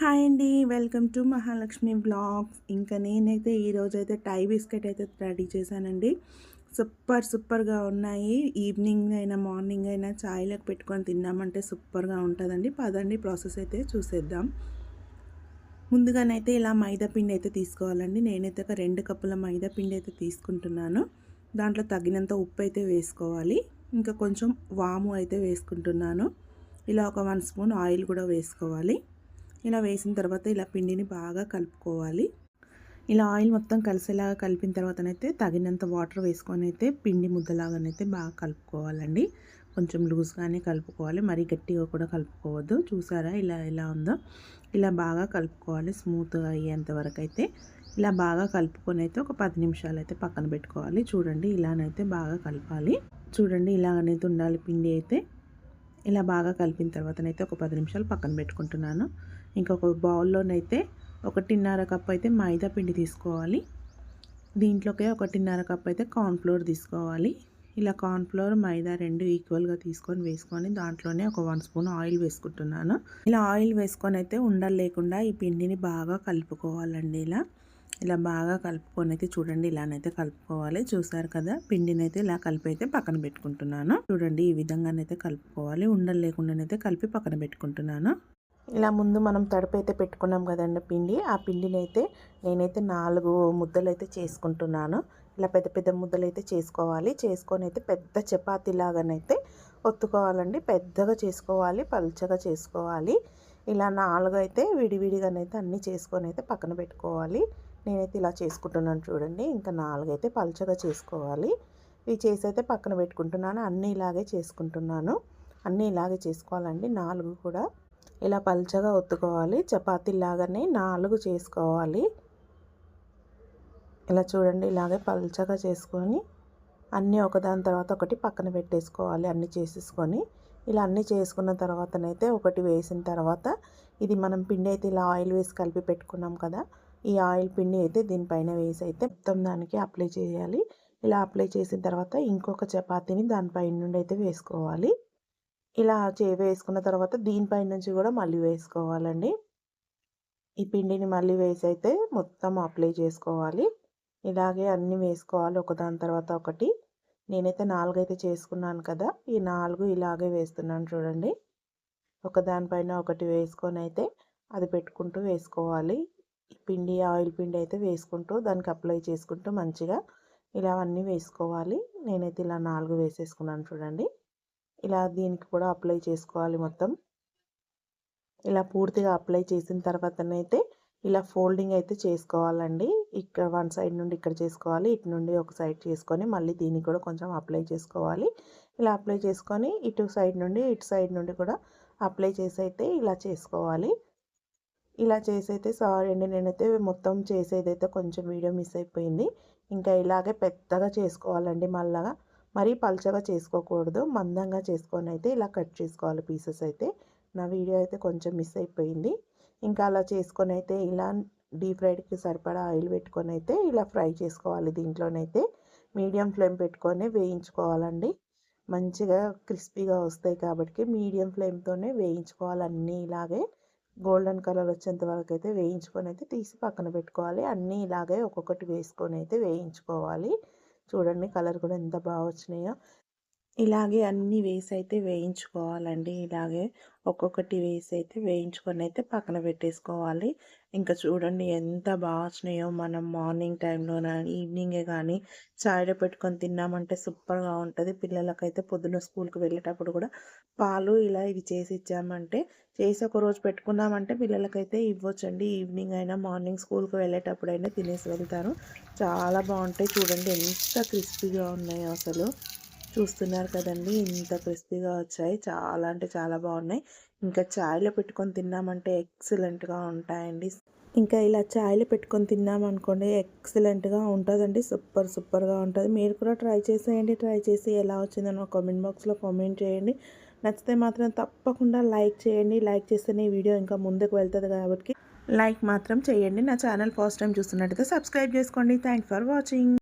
Hi అండి. Welcome to Mahalakshmi blogs ఇంకా నేనైతే ఈరోజు అయితే టై బిస్కెట్ అయితే రెడీ చేశానండి. సూపర్ సూపర్గా ఉన్నాయి. ఈవినింగ్ అయినా మార్నింగ్ అయినా చాయ్లోకి పెట్టుకొని తిన్నామంటే సూపర్గా ఉంటుందండి. పదండి ప్రాసెస్ అయితే చూసేద్దాం. ముందుగానైతే ఇలా మైదా పిండి అయితే తీసుకోవాలండి. నేనైతే ఒక రెండు కప్పుల మైదా పిండి అయితే తీసుకుంటున్నాను. దాంట్లో తగినంత ఉప్పు అయితే వేసుకోవాలి. ఇంకా కొంచెం వాము అయితే వేసుకుంటున్నాను. ఇలా ఒక వన్ స్పూన్ ఆయిల్ కూడా వేసుకోవాలి. ఇలా వేసిన తర్వాత ఇలా పిండిని బాగా కలుపుకోవాలి. ఇలా ఆయిల్ మొత్తం కలిసేలాగా కలిపిన తర్వాతనైతే తగినంత వాటర్ వేసుకొని అయితే పిండి ముద్దలాగానైతే బాగా కలుపుకోవాలండి. కొంచెం లూజ్గానే కలుపుకోవాలి. మరీ గట్టిగా కూడా కలుపుకోవద్దు. చూసారా? ఇలా ఎలా ఉందో? ఇలా బాగా కలుపుకోవాలి స్మూత్గా అయ్యేంత వరకు అయితే ఇలా బాగా కలుపుకొని అయితే ఒక పది నిమిషాలు అయితే పక్కన పెట్టుకోవాలి. చూడండి ఇలానైతే బాగా కలపాలి. చూడండి ఇలాగనైతే ఉండాలి పిండి అయితే. ఇలా బాగా కలిపిన తర్వాతనైతే ఒక పది నిమిషాలు పక్కన పెట్టుకుంటున్నాను. ఇంకొక బౌల్లోనైతే ఒకటిన్నర కప్ అయితే మైదా పిండి తీసుకోవాలి. దీంట్లోకే ఒకటిన్నర కప్ అయితే కార్న్ఫ్లోర్ తీసుకోవాలి. ఇలా కార్న్ఫ్లోర్ మైదా రెండు ఈక్వల్గా తీసుకొని వేసుకొని దాంట్లోనే ఒక వన్ స్పూన్ ఆయిల్ వేసుకుంటున్నాను. ఇలా ఆయిల్ వేసుకొని అయితే ఉండలు లేకుండా ఈ పిండిని బాగా కలుపుకోవాలండి ఇలా. ఇలా బాగా కలుపుకొని అయితే చూడండి ఇలానైతే కలుపుకోవాలి. చూసారు కదా పిండిని అయితే ఇలా కలిపి అయితే పక్కన పెట్టుకుంటున్నాను. చూడండి ఈ విధంగానైతే కలుపుకోవాలి. ఉండలు లేకుండానైతే కలిపి పక్కన పెట్టుకుంటున్నాను. ఇలా ముందు మనం తడుపు అయితే పెట్టుకున్నాం కదండి పిండి. ఆ పిండిని అయితే నేనైతే నాలుగు ముద్దలు అయితే చేసుకుంటున్నాను. ఇలా పెద్ద పెద్ద ముద్దలు అయితే చేసుకోవాలి. చేసుకొని అయితే పెద్ద చపాతీ లాగానైతే ఒత్తుకోవాలండి. పెద్దగా చేసుకోవాలి పల్చగా చేసుకోవాలి. ఇలా నాలుగు అయితే విడివిడిగానైతే అన్నీ చేసుకొని అయితే పక్కన పెట్టుకోవాలి. నేనైతే ఇలా చేసుకుంటున్నాను చూడండి. ఇంకా నాలుగు అయితే చేసుకోవాలి. ఇవి చేసి అయితే పక్కన పెట్టుకుంటున్నాను. అన్నీ ఇలాగే చేసుకుంటున్నాను. అన్నీ ఇలాగే చేసుకోవాలండి. నాలుగు కూడా ఇలా పల్చగా ఒత్తుకోవాలి. చపాతీలాగానే నాలుగు చేసుకోవాలి. ఇలా చూడండి ఇలాగే పల్చగా చేసుకొని అన్నీ ఒకదాని తర్వాత ఒకటి పక్కన పెట్టేసుకోవాలి అన్నీ చేసేసుకొని. ఇలా అన్నీ చేసుకున్న తర్వాతనైతే ఒకటి వేసిన తర్వాత ఇది మనం పిండి అయితే ఇలా ఆయిల్ వేసి కలిపి పెట్టుకున్నాం కదా ఈ ఆయిల్ పిండి అయితే దీనిపైన వేసి అయితే మొత్తం దానికి అప్లై చేయాలి. ఇలా అప్లై చేసిన తర్వాత ఇంకొక చపాతీని దానిపైన నుండి అయితే వేసుకోవాలి. ఇలా చే వేసుకున్న తర్వాత దీనిపై నుంచి కూడా మళ్ళీ వేసుకోవాలండి. ఈ పిండిని మళ్ళీ వేసి అయితే మొత్తం అప్లై చేసుకోవాలి. ఇలాగే అన్నీ వేసుకోవాలి ఒకదాని తర్వాత ఒకటి. నేనైతే నాలుగు అయితే చేసుకున్నాను కదా ఈ నాలుగు ఇలాగే వేస్తున్నాను చూడండి. ఒకదానిపైన ఒకటి వేసుకొని అయితే అది పెట్టుకుంటూ వేసుకోవాలి. పిండి ఆయిల్ పిండి అయితే వేసుకుంటూ దానికి అప్లై చేసుకుంటూ మంచిగా ఇలా అన్నీ వేసుకోవాలి. నేనైతే ఇలా నాలుగు వేసేసుకున్నాను చూడండి. ఇలా దీనికి కూడా అప్లై చేసుకోవాలి మొత్తం. ఇలా పూర్తిగా అప్లై చేసిన తర్వాతనైతే ఇలా ఫోల్డింగ్ అయితే చేసుకోవాలండి. ఇక్కడ వన్ సైడ్ నుండి ఇక్కడ చేసుకోవాలి ఇటు నుండి ఒక సైడ్ చేసుకొని మళ్ళీ దీనికి కూడా కొంచెం అప్లై చేసుకోవాలి. ఇలా అప్లై చేసుకొని ఇటు సైడ్ నుండి ఇటు సైడ్ నుండి కూడా అప్లై చేసి అయితే ఇలా చేసుకోవాలి. ఇలా చేసి సారీ అండి నేనైతే మొత్తం చేసేదైతే కొంచెం వీడియో మిస్ అయిపోయింది. ఇంకా ఇలాగే పెద్దగా చేసుకోవాలండి మళ్ళా. మరీ పల్చగా చేసుకోకూడదు. మందంగా చేసుకొని అయితే ఇలా కట్ చేసుకోవాలి పీసెస్ అయితే. నా వీడియో అయితే కొంచెం మిస్ అయిపోయింది. ఇంకా అలా చేసుకొని అయితే ఇలా డీప్ ఫ్రైడ్కి సరిపడా ఆయిల్ పెట్టుకొని అయితే ఇలా ఫ్రై చేసుకోవాలి దీంట్లోనైతే మీడియం ఫ్లేమ్ పెట్టుకొని వేయించుకోవాలండి. మంచిగా క్రిస్పీగా వస్తాయి కాబట్టి మీడియం ఫ్లేమ్తోనే వేయించుకోవాలి అన్నీ ఇలాగే. గోల్డెన్ కలర్ వచ్చేంత వరకు అయితే వేయించుకొని అయితే తీసి పక్కన పెట్టుకోవాలి. అన్నీ ఇలాగే ఒక్కొక్కటి వేసుకొని అయితే వేయించుకోవాలి. చూడండి కలర్ కూడా ఎంత బాగా వచ్చినాయో. ఇలాగే అన్నీ వేసి అయితే వేయించుకోవాలండి. ఇలాగే ఒక్కొక్కటి వేసి అయితే వేయించుకొని అయితే పక్కన పెట్టేసుకోవాలి. ఇంకా చూడండి ఎంత బాగా వచ్చినాయో మనం మార్నింగ్ టైంలో ఈవినింగే కానీ చాయ్లో పెట్టుకొని తిన్నామంటే సూపర్గా ఉంటుంది. పిల్లలకైతే పొద్దున్న స్కూల్కి వెళ్ళేటప్పుడు కూడా పాలు ఇలా ఇవి చేసి ఇచ్చామంటే చేసి ఒక రోజు పెట్టుకున్నామంటే పిల్లలకైతే ఇవ్వచ్చండి. ఈవినింగ్ అయినా మార్నింగ్ స్కూల్కి వెళ్ళేటప్పుడు అయినా తినేసి వెళ్తారు. చాలా బాగుంటాయి. చూడండి ఎంత క్రిస్పీగా ఉన్నాయో అసలు. చూస్తున్నారు కదండి. ఇంత క్రిస్పీగా వచ్చాయి. చాలా అంటే చాలా బాగున్నాయి. ఇంకా చాయ్లో పెట్టుకొని తిన్నామంటే ఎక్సలెంట్గా ఉంటాయండి. ఇంకా ఇలా చాయ్లో పెట్టుకొని తిన్నామనుకోండి ఎక్సలెంట్గా ఉంటుందండి. సూపర్ సూపర్గా ఉంటుంది. మీరు కూడా ట్రై చేసేయండి. ట్రై చేసి ఎలా వచ్చిందో కామెంట్ బాక్స్లో కామెంట్ చేయండి. నచ్చితే మాత్రం తప్పకుండా లైక్ చేయండి. లైక్ చేస్తేనే వీడియో ఇంకా ముందుకు వెళ్తుంది కాబట్టి లైక్ మాత్రం చేయండి. నా ఛానల్ ఫస్ట్ టైం చూస్తున్నట్టయితే సబ్స్క్రైబ్ చేసుకోండి. Thanks for watching.